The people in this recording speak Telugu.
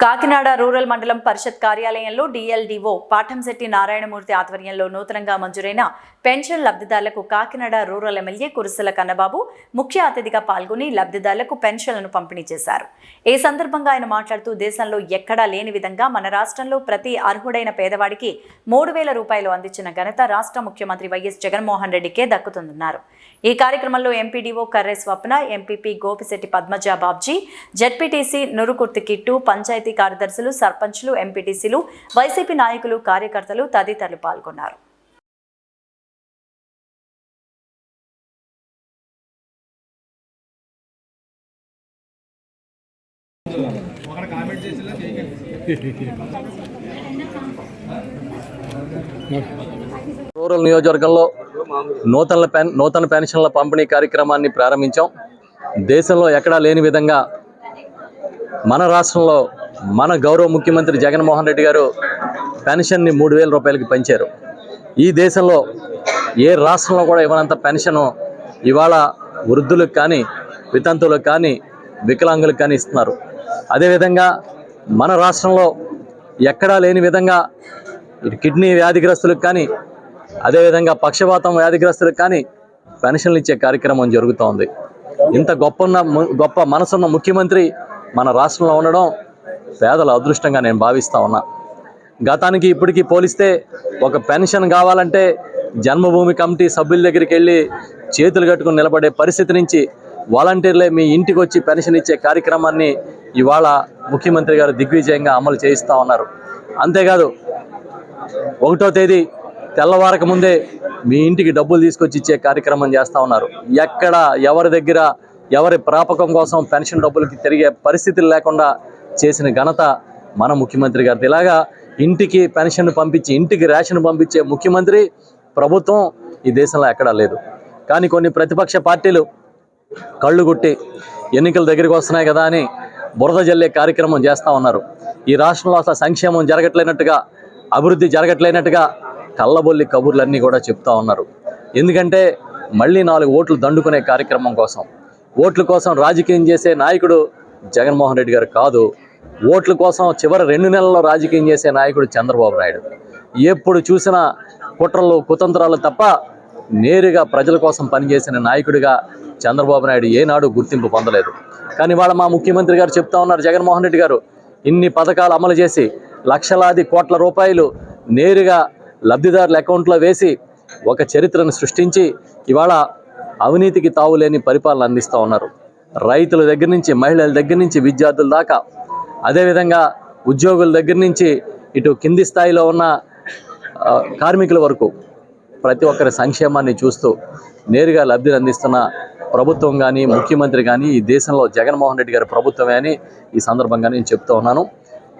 కాకినాడ రూరల్ మండలం పరిషత్ కార్యాలయంలో డిఎల్డిఓ పాఠంశెట్టి నారాయణమూర్తి ఆధ్వర్యంలో నూతనంగా మంజూరైన పెన్షన్ లబ్ధిదారులకు కాకినాడ రూరల్ ఎమ్మెల్యే కురుసల కన్నబాబు ముఖ్య అతిథిగా పాల్గొని లబ్ధిదారులకు పెన్షన్లను పంపిణీ చేశారు. ఈ సందర్భంగా ఆయన మాట్లాడుతూ దేశంలో ఎక్కడా లేని విధంగా మన రాష్ట్రంలో ప్రతి అర్హుడైన పేదవాడికి మూడు వేల రూపాయలు అందించిన ఘనత రాష్ట్ర ముఖ్యమంత్రి వైఎస్ జగన్మోహన్ రెడ్డికే దక్కుతుందన్నారు. ఈ కార్యక్రమంలో MPDO Karre Swapna MPP Gopisetti Padmaja Babji ZPTC Nurukurthi Kittu panchayat కార్యదర్శులు సర్పంచ్లు ఎంపీటీసీలు వైసీపీ నాయకులు కార్యకర్తలు తదితరులు పాల్గొన్నారు. రూరల్ నియోజకవర్గంలో నూతన పెన్ నూతన పెన్షన్ల పంపిణీ కార్యక్రమాన్ని ప్రారంభించాం. దేశంలో ఎక్కడా లేని విధంగా మన రాష్ట్రంలో మన గౌరవ ముఖ్యమంత్రి జగన్మోహన్ రెడ్డి గారు పెన్షన్ని మూడు వేల రూపాయలకి పెంచారు. ఈ దేశంలో ఏ రాష్ట్రంలో కూడా ఇవ్వనంత పెన్షను ఇవాళ వృద్ధులకు కానీ వితంతువులకు కానీ వికలాంగులకు కానీ ఇస్తున్నారు. అదేవిధంగా మన రాష్ట్రంలో ఎక్కడా లేని విధంగా కిడ్నీ వ్యాధిగ్రస్తులకు కానీ అదేవిధంగా పక్షవాతం వ్యాధిగ్రస్తులకు కానీ పెన్షన్లు ఇచ్చే కార్యక్రమం జరుగుతోంది. ఇంత గొప్ప ఉన్న ము- గొప్ప మనసున్న ముఖ్యమంత్రి మన రాష్ట్రంలో ఉండడం పేదల అదృష్టంగా నేను భావిస్తూ ఉన్నా. గతానికి ఇప్పటికీ పోలిస్తే ఒక పెన్షన్ కావాలంటే జన్మభూమి కమిటీ సభ్యుల దగ్గరికి వెళ్ళి చేతులు కట్టుకుని నిలబడే పరిస్థితి నుంచి వాలంటీర్లే మీ ఇంటికి వచ్చి పెన్షన్ ఇచ్చే కార్యక్రమాన్ని ఇవాళ ముఖ్యమంత్రి గారు దిగ్విజయంగా అమలు చేయిస్తూ ఉన్నారు. అంతేకాదు ఒకటో తేదీ తెల్లవారక ముందే మీ ఇంటికి డబ్బులు తీసుకొచ్చి ఇచ్చే కార్యక్రమం చేస్తూ ఉన్నారు. ఎక్కడ ఎవరి దగ్గర ఎవరి ప్రాపకం కోసం పెన్షన్ డబ్బులకి తిరిగే పరిస్థితులు లేకుండా చేసిన ఘనత మన ముఖ్యమంత్రి గారిది. ఇలాగా ఇంటికి పెన్షన్ పంపించి ఇంటికి రేషన్ పంపించే ముఖ్యమంత్రి ప్రభుత్వం ఈ దేశంలో ఎక్కడా లేదు. కానీ కొన్ని ప్రతిపక్ష పార్టీలు కళ్ళు గుట్టి ఎన్నికల దగ్గరికి వస్తున్నాయి కదా అని బురద జల్లే కార్యక్రమం చేస్తూ ఉన్నారు. ఈ రాష్ట్రంలో అసలు సంక్షేమం జరగట్లేనట్టుగా అభివృద్ధి జరగట్లేనట్టుగా కళ్ళబొల్లి కబుర్లన్నీ కూడా చెప్తా ఉన్నారు. ఎందుకంటే మళ్ళీ నాలుగు ఓట్లు దండుకునే కార్యక్రమం కోసం ఓట్ల కోసం రాజకీయం చేసే నాయకుడు జగన్మోహన్ రెడ్డి గారు కాదు. ఓట్ల కోసం చివరి రెండు నెలల్లో రాజకీయం చేసే నాయకుడు చంద్రబాబు నాయుడు. ఎప్పుడు చూసినా కుట్రలు కుతంత్రాలు తప్ప నేరుగా ప్రజల కోసం పనిచేసిన నాయకుడిగా చంద్రబాబు నాయుడు ఏనాడు గుర్తింపు పొందలేదు. కానీ వాళ్ళ మా ముఖ్యమంత్రి గారు చెప్తా ఉన్నారు జగన్మోహన్ రెడ్డి గారు ఇన్ని పథకాలు అమలు చేసి లక్షలాది కోట్ల రూపాయలు నేరుగా లబ్ధిదారుల అకౌంట్లో వేసి ఒక చరిత్రను సృష్టించి ఇవాళ అవినీతికి తావులేని పరిపాలన అందిస్తూ ఉన్నారు. రైతుల దగ్గర నుంచి మహిళల దగ్గర నుంచి విద్యార్థుల దాకా అదేవిధంగా ఉద్యోగుల దగ్గర నుంచి ఇటు కింది స్థాయిలో ఉన్న కార్మికుల వరకు ప్రతి ఒక్కరి సంక్షేమాన్ని చూస్తూ నేరుగా లబ్ధిని అందిస్తున్న ప్రభుత్వం కానీ ముఖ్యమంత్రి కానీ ఈ దేశంలో జగన్మోహన్ రెడ్డి గారి ప్రభుత్వమే అని ఈ సందర్భంగా నేను చెప్తూ ఉన్నాను.